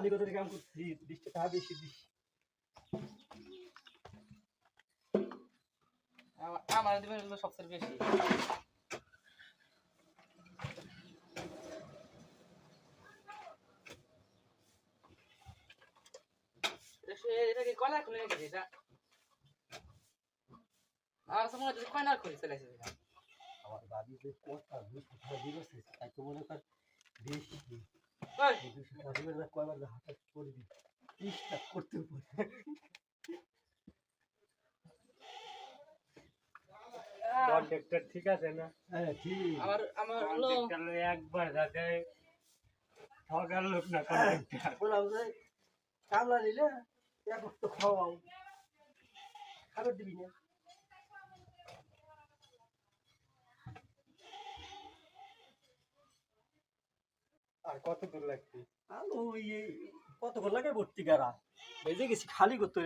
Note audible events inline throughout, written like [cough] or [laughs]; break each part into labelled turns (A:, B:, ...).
A: খালি কথা কাম করছি বৃষ্টি টাকা বেশি দিস।
B: আমার- দিবেন সবচেয়ে বেশি। এটা কি কয়লার খুলে গেছে এটা? আর সময় হচ্ছে কয়লার খুলে চলে এসেছে
A: আমার কথা তাই তো মনে কর বেশি
C: ঠিক আছে না?
A: হ্যাঁ
B: আমার আমার হলো
C: একবার যাতে ঠকার লোক না
A: কামলা নিলে এক খাওয়াও। খাবার দিবি না।
C: আর কত দূর লাগছে
A: আলো ওই কতক্ষণ লাগে ভর্তি করা? বেজে গেছি খালি করতে।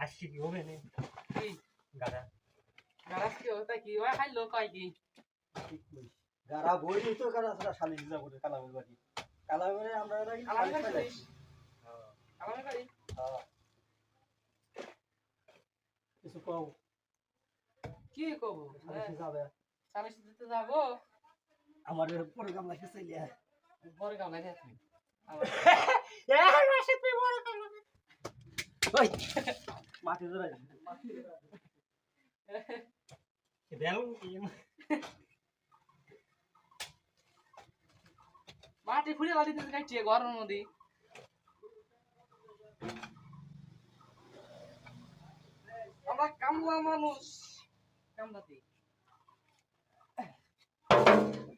C: আসছি কি হবে নি?
B: কি
C: গাড়া।
B: গারাজ কি ওটা কি? ওই খাইলো কয় কি?
A: যারা বই কারা সেটা শালি কালামের বাড়ি। কালামের আমরা
B: গাড়ি
A: হ্যাঁ। কিছু কও।
B: কি
A: শালি যাবে।
B: স্বামী সাথে যাব?
A: আমার পরে কামলা খেতে লিয়া
B: বড় গাম লাগে আমার [laughs]
A: ওই। মাটি ধরে
C: কি [laughs]
B: মাটি খুঁড়ে বাড়ি দিতে ঘরের মধ্যে। আমরা কামলা মানুষ। কামলাতে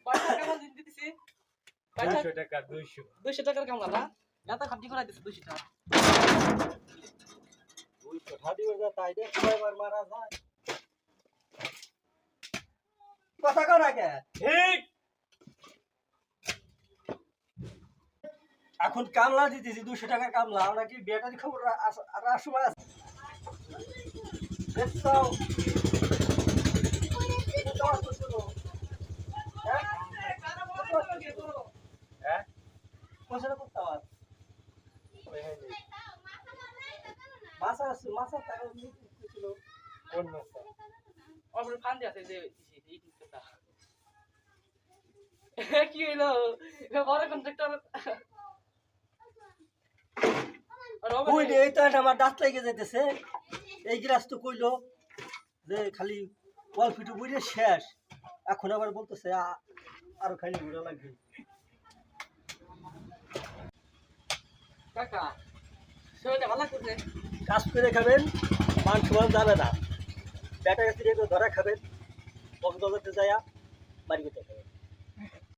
B: পয়সা কেমন দিন দিতেছি?
C: দুশো টাকা দুইশো।
B: দুইশো টাকার কামলা না এত খাটি করে দিচ্ছে দুইশো টাকা।
A: ওই তো ঠাডি হয়ে যায় তাই কয়বার মারা যায়। কথা কর আগে
C: ঠিক।
A: এখন কামলা দিতেছি দুশো টাকার কামলা। আমরা কি বেটারি খবর আর সময় আছে মাছ আছে, মাছের টাকা ছিল।
C: কোন মাছটা
B: অপরে ফান্দি আছে যে কি হইল বড় কন্ট্রাক্টর
A: ওই আমার দাঁত লেগে যাইতেছে এই গ্লাস তো কইলো যে খালি ওয়াল ফিটু বুঝে শেষ। এখন আবার বলতেছে আরও খালি ঘুরে লাগবে।
B: কাকা ভালো লাগতেছে?
A: কাজ করে খাবেন মান সমান যাবে না ব্যাটা গাছি ধরা খাবেন। বকদলতে যায়া বাড়ি করতে খাবেন